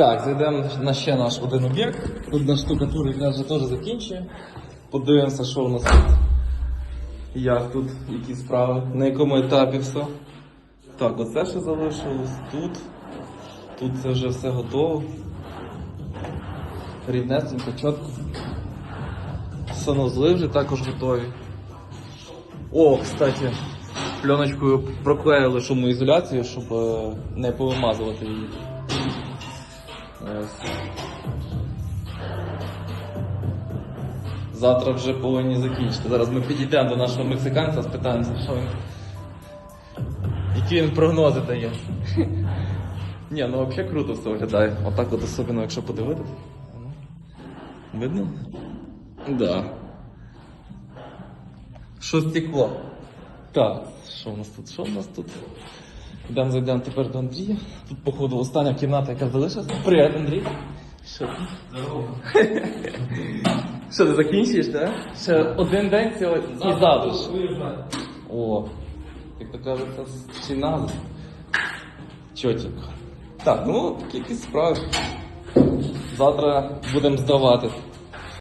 Так, зайдемо на ще наш один об'єкт. Тут наш штукатур якраз вже теж закінчує. Подивимося, що у нас тут. Як тут, які справи, на якому етапі все. Так, оце ще залишилось тут. Тут це вже все готово. Рівнесенько, чітко. Санузли вже також готові. О, кстати, пленочкою проклеїли шумоізоляцію, щоб е, не повимазувати її. Завтра вже повинні закінчити. Зараз ми підійдемо до нашого мексиканця, спитаємося, що він. Які він прогнози дає. Ні, ну взагалі круто все виглядає. Отак от особливо, якщо подивитися. Видно? Да. Що стекло? Так, що в нас тут? Що в нас тут? Йдемо зайдемо тепер до Андрія. Тут, походу, остання кімната, яка залишилась. Привіт, Андрій. Що ти? Що ти закінчуєш, так? Ще один день сьогодні і завтра. О, як то кажеться, ціна. Чотенько. Так, ну, якісь справи. Завтра будемо здавати.